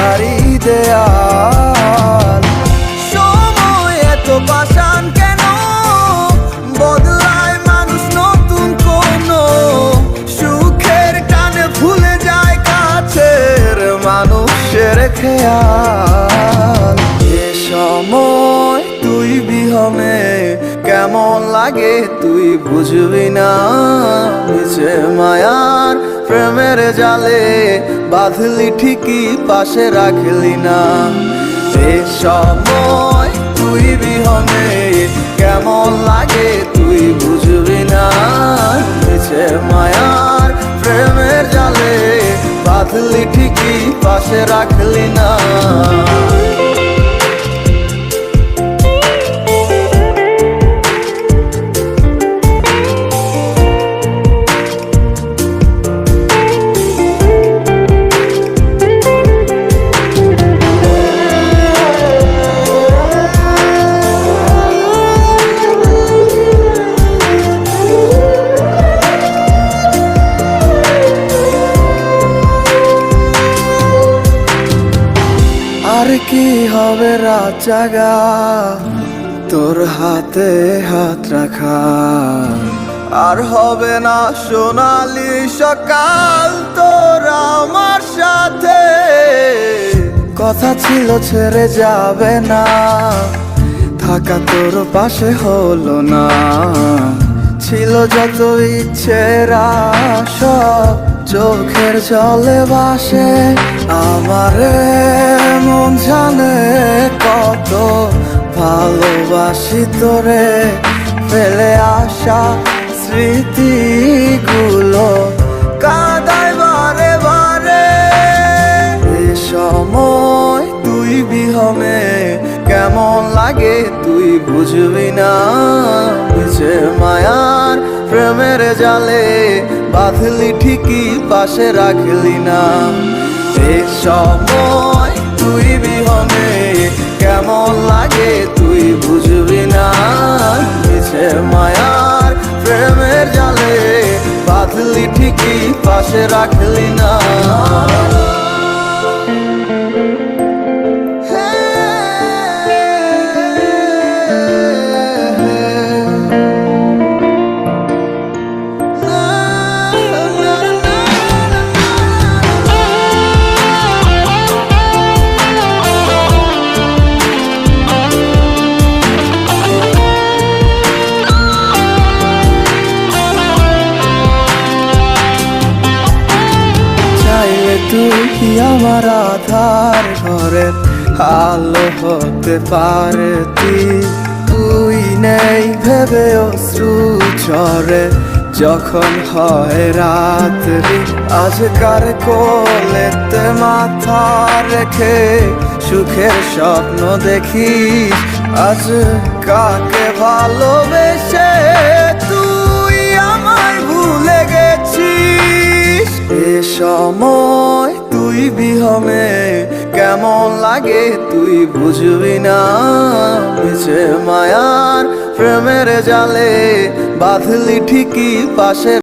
বাধারি দেয়াল। সময় এত পাষাণ কেন? বদলায় মানুষ নতুন কোন। সুখের টানে ভুলে যায় কাছের মানুষের খেয়াল। এ সময় তুই বিহনে কেমন লাগে তুই বুঝবি না। প্রেমের জালে বাঁধলি ঠিকই, পাশে রাখলি না। এ সময় তুই বিহনে, কেমন লাগে তুই বুঝবি না। নিচে মায়ার প্রেমের জালে বাঁধলি ঠিকই, পাশে রাখলি না। আর কি হবে রাত জাগা তোর হাতে হাত রাখা। আর হবে না সোনালি সকাল তোর আমার সাথে। কথা ছিল ছেড়ে যাবে না। থাকা তোর পাশে হলো না। ছিল যত ইচ্ছের সব চোখের জলে বাসে আমারে জানে কত ভালোবাসি তোরে। ফেলে আসা স্মৃতিগুলো কাদায় বারে বারে। এ সময় তুই বিহমে কেমন লাগে তুই বুঝবি না। বুঝে মায়ার প্রেমের জালে বাঁধলি ঠিকই, পাশে রাখলি না। সময় তুই বিহনে, কেমন লাগে তুই বুঝবি না। বুঝে মায়ার প্রেমের জালে বাঁধলি ঠিকই, পাশে রাখলি না। আধার ঘরের আলো হতে পারতি তুই নেই ভেবে অশ্রু ঝরে। যখন হয় রাত্রি, আজকার কোলেতে মাথা রেখে সুখের স্বপ্ন দেখি আজ কাকে ভালোবেসে তুই আমায় ভুলে গেছিস? এ সময় বিহমে কেমন লাগে তুই বুঝবি না? মিছে মায়ার প্রেমের জালে বাঁধলি ঠিকই পাশে